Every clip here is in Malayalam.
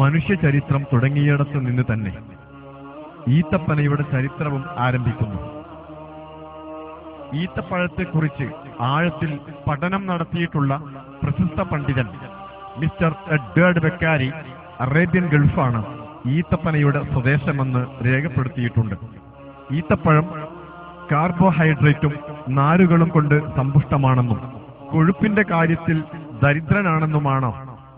മനുഷ്യ ചരിത്രം തുടങ്ങിയിടത്തു നിന്ന് തന്നെ ഈത്തപ്പനയുടെ ചരിത്രവും ആരംഭിക്കുന്നു. ഈത്തപ്പഴത്തെക്കുറിച്ച് ആഴത്തിൽ പഠനം നടത്തിയിട്ടുള്ള പ്രശസ്ത പണ്ഡിതൻ മിസ്റ്റർ എഡ്വേർഡ് ബെക്കാരി അറേബ്യൻ ഗൾഫാണ് ഈത്തപ്പനയുടെ സ്വദേശമെന്ന് രേഖപ്പെടുത്തിയിട്ടുണ്ട്. ഈത്തപ്പഴം കാർബോഹൈഡ്രേറ്റും നാരുകളും കൊണ്ട് സമ്പുഷ്ടമാണെന്നും കൊഴുപ്പിന്റെ കാര്യത്തിൽ ദരിദ്രനാണെന്നുമാണ്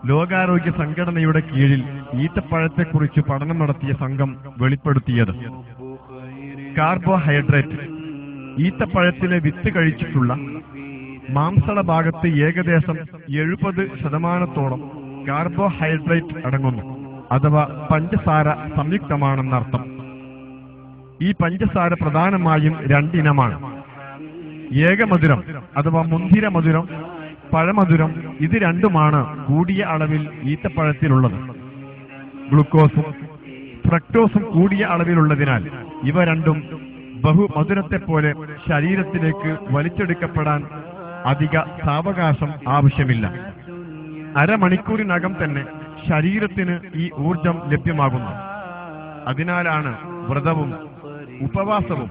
ലോകാരോഗ്യ സംഘടനയുടെ കീഴിൽ ഈത്തപ്പഴത്തെക്കുറിച്ച് പഠനം നടത്തിയ സംഘം വെളിപ്പെടുത്തിയത്. കാർബോഹൈഡ്രേറ്റ് ഈത്തപ്പഴത്തിലെ വിത്ത് കഴിച്ചിട്ടുള്ള മാംസള ഭാഗത്ത് ഏകദേശം എഴുപത് ശതമാനത്തോളം കാർബോഹൈഡ്രേറ്റ് അടങ്ങുന്നു. അഥവാ പഞ്ചസാര സംയുക്തമാണെന്നർത്ഥം. ഈ പഞ്ചസാര പ്രധാനമായും രണ്ടിനമാണ്. ഏകമധുരം അഥവാ മുന്തിര മധുരം പഴമധുരം ഇത് രണ്ടുമാണ് കൂടിയ അളവിൽ ഈത്തപ്പഴത്തിലുള്ളത്. ഗ്ലൂക്കോസും ഫ്രക്ടോസും കൂടിയ അളവിലുള്ളതിനാൽ ഇവ രണ്ടും ബഹുമധുരത്തെ പോലെ ശരീരത്തിലേക്ക് വലിച്ചെടുക്കപ്പെടാൻ അധിക സാവകാശം ആവശ്യമില്ല. അരമണിക്കൂറിനകം തന്നെ ശരീരത്തിന് ഈ ഊർജം ലഭ്യമാകുന്നു. അതിനാലാണ് വ്രതവും ഉപവാസവും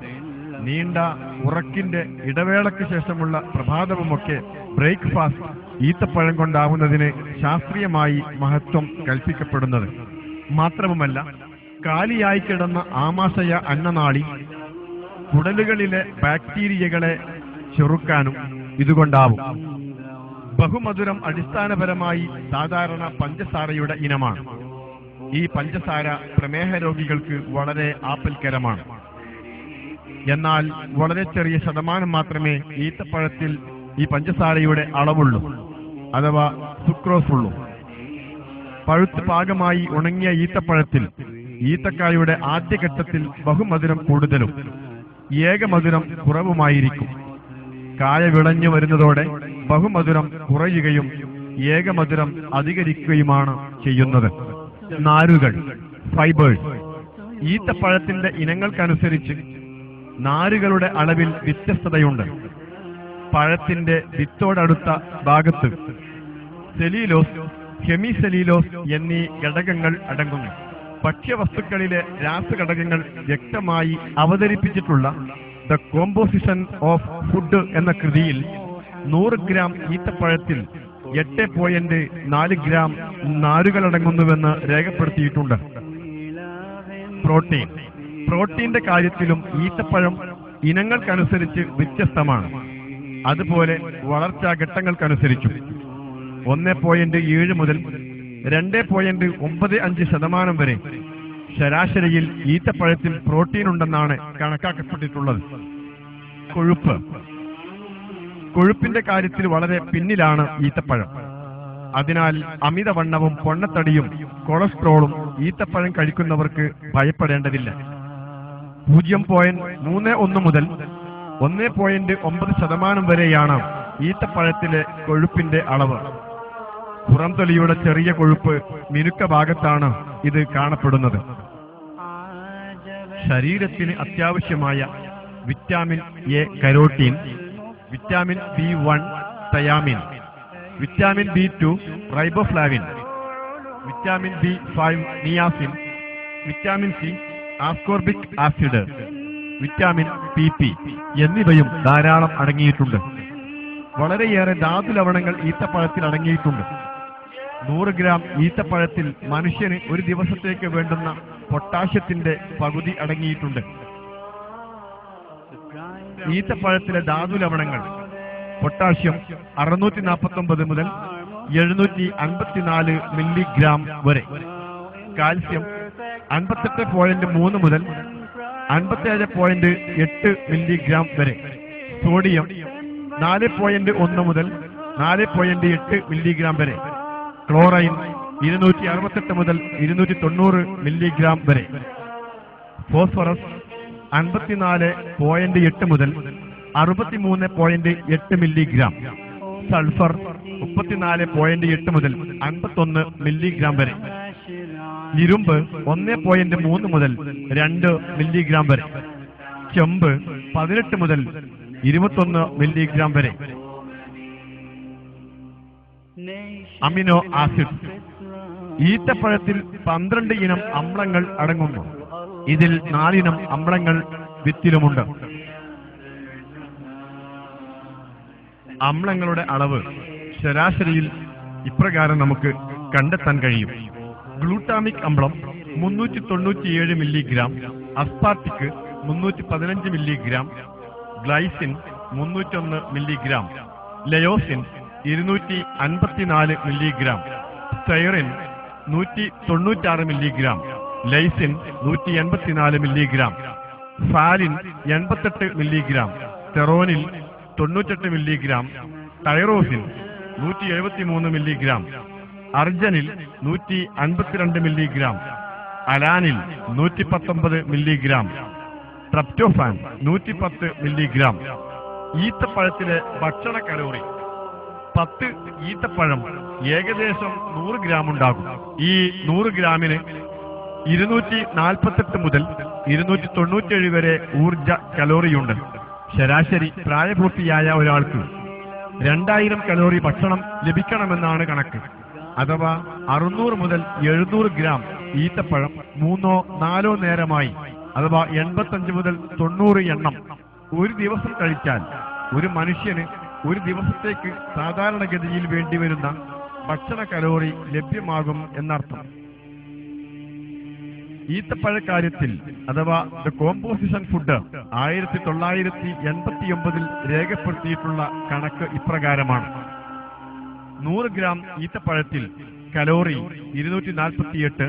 നീണ്ട ഉറക്കിന്റെ ഇടവേളയ്ക്ക് ശേഷമുള്ള പ്രഭാതവുമൊക്കെ ബ്രേക്ക്ഫാസ്റ്റ് ഈത്തപ്പഴം കൊണ്ടാവുന്നതിന് ശാസ്ത്രീയമായി മഹത്വം കൽപ്പിക്കപ്പെടുന്നത്. മാത്രവുമല്ല കാലിയായി കിടന്ന ആമാശയ അന്നനാളി കുടലുകളിലെ ബാക്ടീരിയകളെ ചെറുക്കാനും ഇതുകൊണ്ടാവും. ബഹുമധുരം അടിസ്ഥാനപരമായി സാധാരണ പഞ്ചസാരയുടെ ഇനമാണ്. ഈ പഞ്ചസാര പ്രമേഹ രോഗികൾക്ക് വളരെ ആപ്പൽക്കരമാണ് എന്നാൽ വളരെ ചെറിയ ശതമാനം മാത്രമേ ഈത്തപ്പഴത്തിൽ ഈ പഞ്ചസാരയുടെ അളവുള്ളൂ അഥവാ സുക്രോസ് ഉള്ളൂ പഴുത്ത് പാകമായി ഉണങ്ങിയ ഈത്തപ്പഴത്തിൽ ഈത്തക്കായുടെ ആദ്യഘട്ടത്തിൽ ബഹുമധുരം കൂടുതലും ഏകമധുരം കുറവുമായിരിക്കും. കായ വിളഞ്ഞു വരുന്നതോടെ ബഹുമധുരം കുറയുകയും ഏകമധുരം അധികരിക്കുകയുമാണ് ചെയ്യുന്നത്. നാരുകൾ ഫൈബേഴ്സ് ഈത്തപ്പഴത്തിന്റെ ഇനങ്ങൾക്കനുസരിച്ച് നാരുകളുടെ അളവിൽ വ്യത്യസ്തതയുണ്ട്. പഴത്തിന്റെ വിത്തോടടുത്ത ഭാഗത്ത് സെലീലോസ് ഹെമിസെലീലോസ് എന്നീ ഘടകങ്ങൾ അടങ്ങുന്നു. ഭക്ഷ്യവസ്തുക്കളിലെ രാസഘടകങ്ങൾ വ്യക്തമായി അവതരിപ്പിച്ചിട്ടുള്ള ദ കോമ്പോസിഷൻ ഓഫ് ഫുഡ് എന്ന കൃതിയിൽ നൂറ് ഗ്രാം ഈത്തപ്പഴത്തിൽ എട്ട് പോയിന്റ് നാല് ഗ്രാം നാരുകളടങ്ങുന്നുവെന്ന് രേഖപ്പെടുത്തിയിട്ടുണ്ട്. പ്രോട്ടീൻ പ്രോട്ടീന്റെ കാര്യത്തിലും ഈത്തപ്പഴം ഇനങ്ങൾക്കനുസരിച്ച് വ്യത്യസ്തമാണ്. അതുപോലെ വളർച്ചാ ഘട്ടങ്ങൾക്കനുസരിച്ചും. ഒന്ന് പോയിന്റ് ഏഴ് മുതൽ രണ്ട് പോയിന്റ് ഒമ്പത് അഞ്ച് ശതമാനം വരെ ശരാശരിയിൽ ഈത്തപ്പഴത്തിൽ പ്രോട്ടീൻ ഉണ്ടെന്നാണ് കണക്കാക്കപ്പെട്ടിട്ടുള്ളത്. കൊഴുപ്പ്. കൊഴുപ്പിന്റെ കാര്യത്തിൽ വളരെ പിന്നിലാണ് ഈത്തപ്പഴം അതിനാൽ അമിതവണ്ണവും പൊണ്ണത്തടിയും കൊളസ്ട്രോളും ഈത്തപ്പഴം കഴിക്കുന്നവർക്ക് ഭയപ്പെടേണ്ടതില്ല. പൂജ്യം പോയിന്റ് മൂന്ന് ഒന്ന് മുതൽ ഒന്ന് പോയിന്റ് ഒമ്പത് ശതമാനം വരെയാണ് ഈത്തപ്പഴത്തിലെ കൊഴുപ്പിന്റെ അളവ്. പുറംതൊലിയുടെ ചെറിയ കൊഴുപ്പ് മിനുക്ക ഭാഗത്താണ് ഇത് കാണപ്പെടുന്നത്. ശരീരത്തിന് അത്യാവശ്യമായ vitamin A carotene vitamin B one thiamine vitamin B two riboflavin vitamin B five niacin vitamin C ascorbic acid vitamin P P എന്നിവയും ധാരാളം അടങ്ങിയിട്ടുണ്ട്. വളരെയേറെ ധാതു ലവണങ്ങൾ ഈത്തപ്പഴത്തിൽ അടങ്ങിയിട്ടുണ്ട്. നൂറ് ഗ്രാം ഈത്തപ്പഴത്തിൽ മനുഷ്യന് ഒരു ദിവസത്തേക്ക് വേണ്ടുന്ന പൊട്ടാഷ്യത്തിന്റെ പകുതി അടങ്ങിയിട്ടുണ്ട്. ഈത്തപ്പഴത്തിലെ ധാതു ലവണങ്ങൾ പൊട്ടാഷ്യം അറുന്നൂറ്റി നാൽപ്പത്തി ഒമ്പത് മുതൽ എഴുന്നൂറ്റി അൻപത്തിനാല് മില്ലിഗ്രാം വരെ. കാൽസ്യം അൻപത്തെട്ട് പോയിന്റ് മൂന്ന് മുതൽ അൻപത്തേഴ് പോയിന്റ് എട്ട് മില്ലിഗ്രാം വരെ. സോഡിയം നാല് പോയിന്റ് ഒന്ന് മുതൽ നാല് പോയിന്റ് എട്ട് മില്ലിഗ്രാം വരെ. ക്ലോറൈൻ ഇരുന്നൂറ്റി അറുപത്തെട്ട് മുതൽ ഇരുന്നൂറ്റി തൊണ്ണൂറ് മില്ലിഗ്രാം വരെ. ഫോസ്ഫറസ് അൻപത്തിനാല് പോയിന്റ് എട്ട് മുതൽ അറുപത്തിമൂന്ന് പോയിന്റ് എട്ട് മില്ലിഗ്രാം സൾഫർ മുപ്പത്തിനാല് പോയിന്റ് എട്ട് മുതൽ അൻപത്തൊന്ന് മില്ലിഗ്രാം വരെ. ഇരുമ്പ് ഒന്ന് പോയിന്റ് മൂന്ന് മുതൽ രണ്ട് മില്ലിഗ്രാം വരെ. ചെമ്പ് പതിനെട്ട് മുതൽ ഇരുപത്തൊന്ന് മില്ലിഗ്രാം വരെ. Amino acid. ഈത്തപ്പഴത്തിൽ പന്ത്രണ്ട് ഇനം അമ്ലങ്ങൾ അടങ്ങുന്നു. ഇതിൽ നാലിനം അമ്ലങ്ങൾ വിത്തിലുമുണ്ട്. അമ്ലങ്ങളുടെ അളവ് ശരാശരിയിൽ ഇപ്രകാരം നമുക്ക് കണ്ടെത്താൻ കഴിയും. ഗ്ലൂട്ടാമിക് അമ്ലം മുന്നൂറ്റി തൊണ്ണൂറ്റിയേഴ് മില്ലിഗ്രാം അസ്പാർട്ടിക് മുന്നൂറ്റി പതിനഞ്ച് മില്ലിഗ്രാം ഗ്ലൈസിൻ മുന്നൂറ്റൊന്ന് മില്ലിഗ്രാം ലയോസിൻ ഇരുന്നൂറ്റി അൻപത്തിനാല് മില്ലിഗ്രാം സ്റ്റൈറിൻ നൂറ്റി തൊണ്ണൂറ്റാറ് മില്ലിഗ്രാം ലൈസിൻ നൂറ്റി എൺപത്തിനാല് മില്ലിഗ്രാം ഫാലിൻ എൺപത്തെട്ട് മില്ലിഗ്രാം തെറോനിൽ തൊണ്ണൂറ്റെട്ട് മില്ലിഗ്രാം ടൈറോസിൻ നൂറ്റി എഴുപത്തിമൂന്ന് മില്ലിഗ്രാം അർജനിൽ നൂറ്റി അൻപത്തിരണ്ട് മില്ലിഗ്രാം അലാനിൽ നൂറ്റി പത്തൊമ്പത് മില്ലിഗ്രാം ട്രപ്റ്റോഫാൻ നൂറ്റി പത്ത് മില്ലിഗ്രാം. ഈത്തപ്പഴത്തിലെ ഭക്ഷണ കലോറി പത്ത് ഈത്തപ്പഴം ഏകദേശം നൂറ് ഗ്രാം ഉണ്ടാകും. ഈ നൂറ് ഗ്രാമിന് ഇരുന്നൂറ്റി നാൽപ്പത്തെട്ട് മുതൽ ഇരുന്നൂറ്റി തൊണ്ണൂറ്റേഴ് വരെ ഊർജ കലോറിയുണ്ട് ശരാശരി പ്രായപൂർത്തിയായ ഒരാൾക്ക് രണ്ടായിരം കലോറി ഭക്ഷണം ലഭിക്കണമെന്നാണ് കണക്ക്. അഥവാ അറുന്നൂറ് മുതൽ എഴുന്നൂറ് ഗ്രാം ഈത്തപ്പഴം മൂന്നോ നാലോ നേരമായി അഥവാ എൺപത്തഞ്ച് മുതൽ തൊണ്ണൂറ് എണ്ണം ഒരു ദിവസം കഴിച്ചാൽ ഒരു മനുഷ്യന് ഒരു ദിവസത്തേക്ക് സാധാരണഗതിയിൽ വേണ്ടിവരുന്ന ഭക്ഷണ കലോറി ലഭ്യമാകും എന്നർത്ഥം. ഈത്തപ്പഴ കാര്യത്തിൽ അഥവാ ദ കോമ്പോസിഷൻ ഫുഡ് ആയിരത്തി തൊള്ളായിരത്തി എൺപത്തി ഒമ്പതിൽ രേഖപ്പെടുത്തിയിട്ടുള്ള കണക്ക് ഇപ്രകാരമാണ്. നൂറ് ഗ്രാം ഈത്തപ്പഴത്തിൽ കലോറി ഇരുന്നൂറ്റി നാൽപ്പത്തിയെട്ട്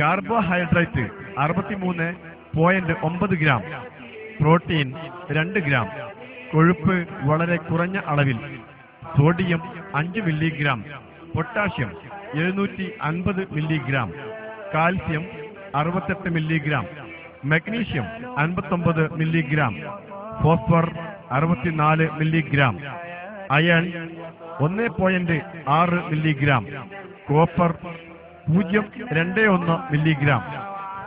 കാർബോഹൈഡ്രേറ്റ് അറുപത്തിമൂന്ന് പോയിന്റ് ഒമ്പത് ഗ്രാം പ്രോട്ടീൻ രണ്ട് ഗ്രാം കൊഴുപ്പ് വളരെ കുറഞ്ഞ അളവിൽ സോഡിയം അഞ്ച് മില്ലിഗ്രാം പൊട്ടാഷ്യം എഴുന്നൂറ്റി അൻപത് മില്ലിഗ്രാം കാൽസ്യം അറുപത്തെട്ട് മില്ലിഗ്രാം മഗ്നീഷ്യം അൻപത്തൊമ്പത് മില്ലിഗ്രാം ഫോസ്ഫർ അറുപത്തിനാല് മില്ലിഗ്രാം അയൺ ഒന്ന് പോയിന്റ് ആറ് മില്ലിഗ്രാം. കോപ്പർ പൂജ്യം രണ്ട് ഒന്ന് മില്ലിഗ്രാം.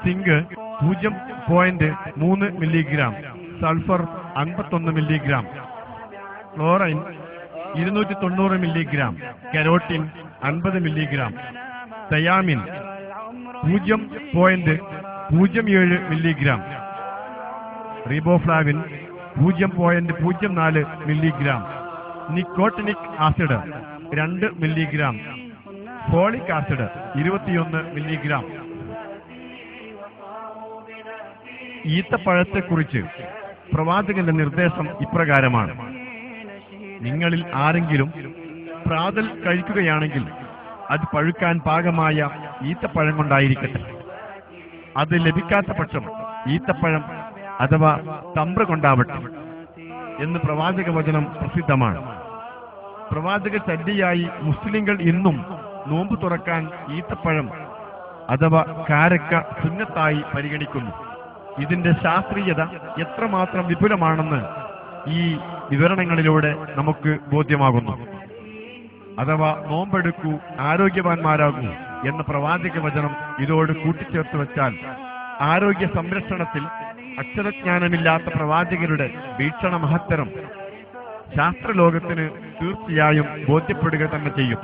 സിങ്ക് പൂജ്യം പോയിന്റ് മൂന്ന് മില്ലിഗ്രാം. സൾഫർ അൻപത്തൊന്ന് മില്ലിഗ്രാം. ക്ലോറൈൻ ഇരുന്നൂറ്റി തൊണ്ണൂറ് മില്ലിഗ്രാം. കരോട്ടിൻ അൻപത് മില്ലിഗ്രാം. തയാമിൻ പൂജ്യം പോയിന്റ് പൂജ്യം ഏഴ് മില്ലിഗ്രാം. റിബോഫ്ലാവിൻ പൂജ്യം പോയിന്റ് പൂജ്യം നാല് മില്ലിഗ്രാം. നിക്കോട്ടിനിക് ആസിഡ് രണ്ട് മില്ലിഗ്രാം. ഫോളിക് ആസിഡ് ഇരുപത്തിയൊന്ന് മില്ലിഗ്രാം. ഈത്തപ്പഴത്തെക്കുറിച്ച് പ്രവാചകന്റെ നിർദ്ദേശം ഇപ്രകാരമാണ്. നിങ്ങളിൽ ആരെങ്കിലും പ്രാതൽ കഴിക്കുകയാണെങ്കിൽ അത് പഴുക്കാൻ പാകമായ ഈത്തപ്പഴം കൊണ്ടായിരിക്കട്ടെ. അത് ലഭിക്കാത്ത പക്ഷം ഈത്തപ്പഴം അഥവാ തമ്പ്ര കൊണ്ടാവട്ടെ. എന്ന് പ്രവാചക വചനം പ്രസിദ്ധമാണ്. പ്രവാചക ചല്ലിയായി മുസ്ലിങ്ങൾ ഇന്നും നോമ്പ് തുറക്കാൻ ഈത്തപ്പഴം അഥവാ കാരക്ക സുന്നത്തായി പരിഗണിക്കുന്നു. ഇതിന്റെ ശാസ്ത്രീയത എത്രമാത്രം വിപുലമാണെന്ന് ഈ വിവരണങ്ങളിലൂടെ നമുക്ക് ബോധ്യമാകുന്നു. അഥവാ നോമ്പെടുക്കൂ ആരോഗ്യവാന്മാരാകൂ എന്ന പ്രവാചക വചനം ഇതോട് കൂട്ടിച്ചേർത്ത് വെച്ചാൽ ആരോഗ്യ സംരക്ഷണത്തിൽ അക്ഷരജ്ഞാനമില്ലാത്ത പ്രവാചകരുടെ വീക്ഷണ മഹത്തരം ശാസ്ത്രലോകത്തിന് തീർച്ചയായും ബോധ്യപ്പെടുക തന്നെ ചെയ്യും.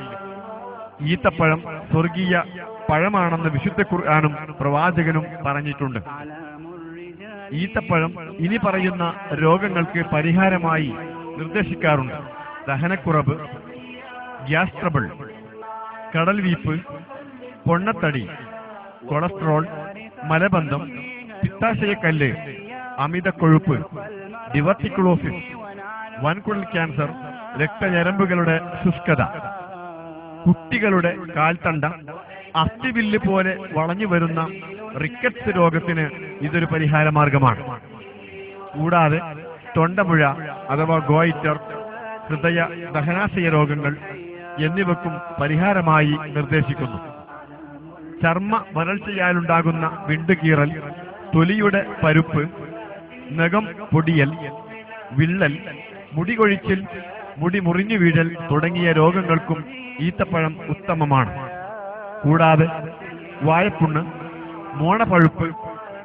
ഈത്തപ്പഴം സ്വർഗീയ പഴമാണെന്ന് വിശുദ്ധ ഖുർആാനും പ്രവാചകനും പറഞ്ഞിട്ടുണ്ട്. ഈത്തപ്പഴം ഇനി പറയുന്ന രോഗങ്ങൾക്ക് പരിഹാരമായി നിർദ്ദേശിക്കാറുണ്ട്. ദഹനക്കുറവ് ഗ്യാസ് ട്രബിൾ കടൽ വീപ്പ് പൊണ്ണത്തടി കൊളസ്ട്രോൾ മലബന്ധം പിത്താശയക്കല്ല് അമിത കൊഴുപ്പ് ഡിവർട്ടിക്കുളോസിസ് വൻകുഴൽ ക്യാൻസർ രക്തഞരമ്പുകളുടെ ശുഷ്കത കുട്ടികളുടെ കാൽത്തണ്ട അസ്ഥിവില്ല് പോലെ വളഞ്ഞു വരുന്ന റിക്കറ്റ്സ് രോഗത്തിന് ഇതൊരു പരിഹാര മാർഗമാണ്. കൂടാതെ തൊണ്ടമുഴ അഥവാ ഗോയിറ്റർ ഹൃദയ ദഹനാശയ രോഗങ്ങൾ എന്നിവക്കും പരിഹാരമായി നിർദ്ദേശിക്കുന്നു. ചർമ്മ വരൾച്ചയാലുണ്ടാകുന്ന വിണ്ടുകീറൽ തൊലിയുടെ പരുപ്പ് നഖം പൊടിയൽ വിള്ളൽ മുടി കൊഴിച്ചിൽ മുടി മുറിഞ്ഞു വീഴൽ തുടങ്ങിയ രോഗങ്ങൾക്കും ഈത്തപ്പഴം ഉത്തമമാണ്. കൂടാതെ വാഴപ്പുണ്ണ് മോണപഴുപ്പ്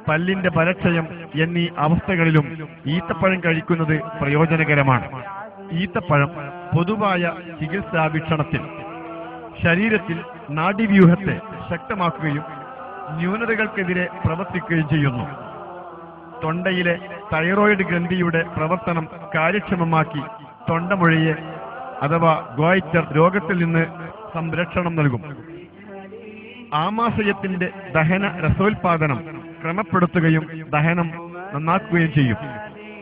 പല്ലിന്റെ പരക്ഷയം എന്നീ അവസ്ഥകളിലും ഈത്തപ്പഴം കഴിക്കുന്നത് പ്രയോജനകരമാണ്. ഈത്തപ്പഴം പൊതുവായ ചികിത്സാ വീക്ഷണത്തിൽ ശരീരത്തിൽ നാഡീവ്യൂഹത്തെ ശക്തമാക്കുകയും ന്യൂനതകൾക്കെതിരെ പ്രവർത്തിക്കുകയും ചെയ്യുന്നു. തൊണ്ടയിലെ തൈറോയിഡ് ഗ്രന്ഥിയുടെ പ്രവർത്തനം കാര്യക്ഷമമാക്കി തൊണ്ടമൊഴിയെ അഥവാ ഗോയിറ്റർ രോഗത്തിൽ നിന്ന് സംരക്ഷണം നൽകും. ആമാശയത്തിന്റെ ദഹന രസോൽപാദനം ക്രമപ്പെടുത്തുകയും ദഹനം നന്നാക്കുകയും ചെയ്യും.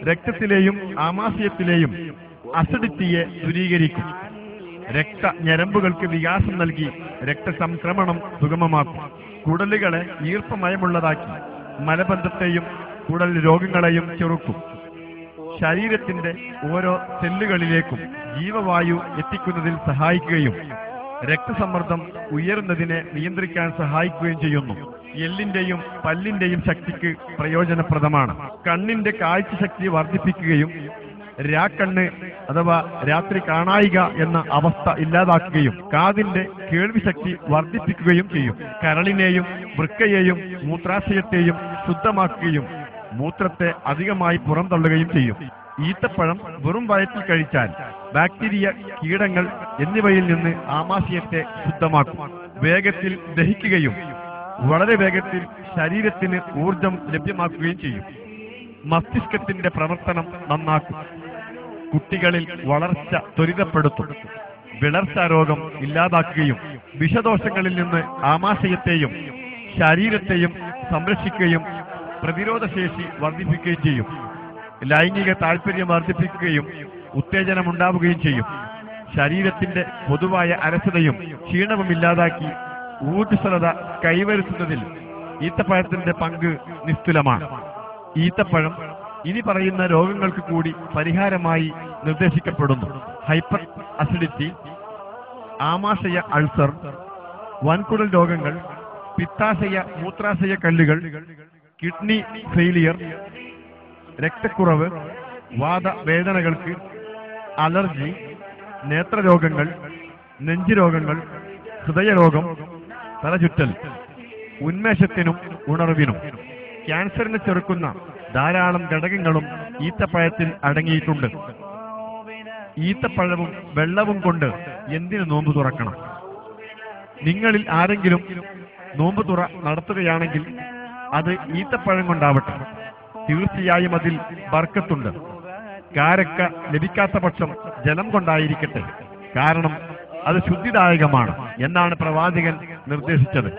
രക്തത്തിലെയും ആമാശയത്തിലെയും അസിഡിറ്റിയെ ദൂരീകരിക്കും. രക്ത ഞരമ്പുകൾക്ക് വികാസം നൽകി രക്തസംക്രമണം സുഗമമാക്കും. കുടലുകളെ ഈർപ്പമയമുള്ളതാക്കി മലബന്ധത്തെയും കുടൽ രോഗങ്ങളെയും ചെറുക്കും. ശരീരത്തിന്റെ ഓരോ സെല്ലുകളിലേക്കും ജീവവായു എത്തിക്കുന്നതിൽ സഹായിക്കുകയും രക്തസമ്മർദ്ദം ഉയരുന്നതിനെ നിയന്ത്രിക്കാൻ സഹായിക്കുകയും ചെയ്യുന്നു. എല്ലിന്റെയും പല്ലിന്റെയും ശക്തിക്ക് പ്രയോജനപ്രദമാണ്. കണ്ണിന്റെ കാഴ്ചശക്തി വർദ്ധിപ്പിക്കുകയും രാക്കണ്ണ് അഥവാ രാത്രി കാണായിക എന്ന അവസ്ഥ ഇല്ലാതാക്കുകയും കാതിന്റെ കേൾവിശക്തി വർദ്ധിപ്പിക്കുകയും ചെയ്യും. കരളിനെയും വൃക്കയെയും മൂത്രാശയത്തെയും ശുദ്ധമാക്കുകയും മൂത്രത്തെ അധികമായി പുറന്തള്ളുകയും ചെയ്യും. ഈത്തപ്പഴം വെറും വയറ്റിൽ കഴിച്ചാൽ ബാക്ടീരിയ കീടങ്ങൾ എന്നിവയിൽ നിന്ന് ആമാശയത്തെ ശുദ്ധമാക്കും. വേഗത്തിൽ ദഹിക്കുകയും വളരെ വേഗത്തിൽ ശരീരത്തിന് ഊർജം ലഭ്യമാക്കുകയും ചെയ്യും. മസ്തിഷ്കത്തിന്റെ പ്രവർത്തനം നന്നാക്കും. കുട്ടികളിൽ വളർച്ച ത്വരിതപ്പെടുത്തും. വിളർച്ച രോഗം ഇല്ലാതാക്കുകയും വിഷദോഷങ്ങളിൽ നിന്ന് ആമാശയത്തെയും ശരീരത്തെയും സംരക്ഷിക്കുകയും പ്രതിരോധശേഷി വർദ്ധിപ്പിക്കുകയും ചെയ്യും. ലൈംഗിക താല്പര്യം വർദ്ധിപ്പിക്കുകയും ഉത്തേജനമുണ്ടാവുകയും ചെയ്യും. ശരീരത്തിന്റെ പൊതുവായ അലസതയും ക്ഷീണവും ഇല്ലാതാക്കി ഊർജസ്വലത കൈവരുത്തുന്നതിൽ ഈത്തപ്പഴത്തിന്റെ പങ്ക് നിസ്തുലമാണ്. ഈത്തപ്പഴം ഇനി പറയുന്ന രോഗങ്ങൾക്ക് കൂടി പരിഹാരമായി നിർദ്ദേശിക്കപ്പെടുന്നു. ഹൈപ്പർ അസിഡിറ്റി ആമാശയ അൾസർ വൻകുടൽ രോഗങ്ങൾ പിത്താശയ മൂത്രാശയ കല്ലുകൾ കിഡ്നി ഫെയിലിയർ രക്തക്കുറവ് വാദ വേദനകൾക്ക് അലർജി നേത്രരോഗങ്ങൾ നെഞ്ചുരോഗങ്ങൾ ഹൃദയരോഗം തലചുറ്റൽ ഉന്മേഷത്തിനും ഉണർവിനും. ക്യാൻസറിനെ ചെറുക്കുന്ന ധാരാളം ഘടകങ്ങളും ഈത്തപ്പഴത്തിൽ അടങ്ങിയിട്ടുണ്ട്. ഈത്തപ്പഴവും വെള്ളവും കൊണ്ട് എന്തിന് നോമ്പ് തുറക്കണം? നിങ്ങളിൽ ആരെങ്കിലും നോമ്പ് തുറ നടത്തുകയാണെങ്കിൽ അത് ഈത്തപ്പഴം കൊണ്ടാവട്ടെ. തീർച്ചയായും അതിൽ ബർക്കത്തുണ്ട്. കാരക്ക ലഭിക്കാത്ത പക്ഷം ജലം കൊണ്ടായിരിക്കട്ടെ. കാരണം അത് ശുദ്ധിദായകമാണ് എന്നാണ് പ്രവാചകൻ നിർദ്ദേശിച്ചത്.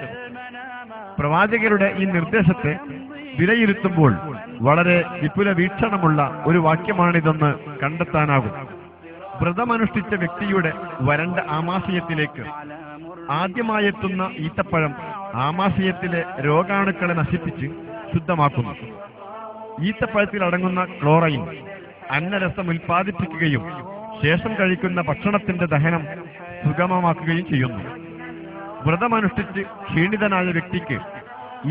പ്രവാചകരുടെ ഈ നിർദ്ദേശത്തെ വിലയിരുത്തുമ്പോൾ വളരെ വിപുല വീക്ഷണമുള്ള ഒരു വാക്യമാണിതെന്ന് കണ്ടെത്താനാകും. വ്രതമനുഷ്ഠിച്ച വ്യക്തിയുടെ വരണ്ട ആമാശയത്തിലേക്ക് ആദ്യമായെത്തുന്ന ഈത്തപ്പഴം ആമാശയത്തിലെ രോഗാണുക്കളെ നശിപ്പിച്ച് ശുദ്ധമാക്കുന്നു. ഈത്തപ്പഴത്തിൽ അടങ്ങുന്ന ക്ലോറൈൻ അന്നരസം ഉൽപ്പാദിപ്പിക്കുകയും ശേഷം കഴിക്കുന്ന ഭക്ഷണത്തിന്റെ ദഹനം സുഗമമാക്കുകയും ചെയ്യുന്നു. വ്രതമനുഷ്ഠിച്ച് ക്ഷീണിതനായ വ്യക്തിക്ക്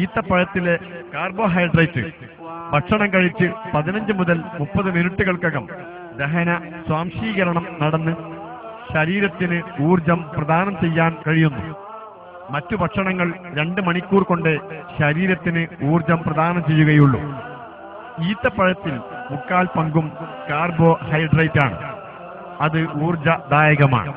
ഈത്തപ്പഴത്തിലെ കാർബോഹൈഡ്രേറ്റ് ഭക്ഷണം കഴിച്ച് പതിനഞ്ച് മുതൽ മുപ്പത് മിനിറ്റുകൾക്കകം ദഹന സ്വാംശീകരണം നടന്ന് ശരീരത്തിന് ഊർജം പ്രദാനം ചെയ്യാൻ കഴിയുന്നു. മറ്റു ഭക്ഷണങ്ങൾ രണ്ട് മണിക്കൂർ കൊണ്ട് ശരീരത്തിന് ഊർജം പ്രദാനം ചെയ്യുകയുള്ളൂ. ഈത്തപ്പഴത്തിൽ മുക്കാൽ പങ്കും കാർബോഹൈഡ്രേറ്റ് ആണ് അത് ഊർജദായകമാണ്.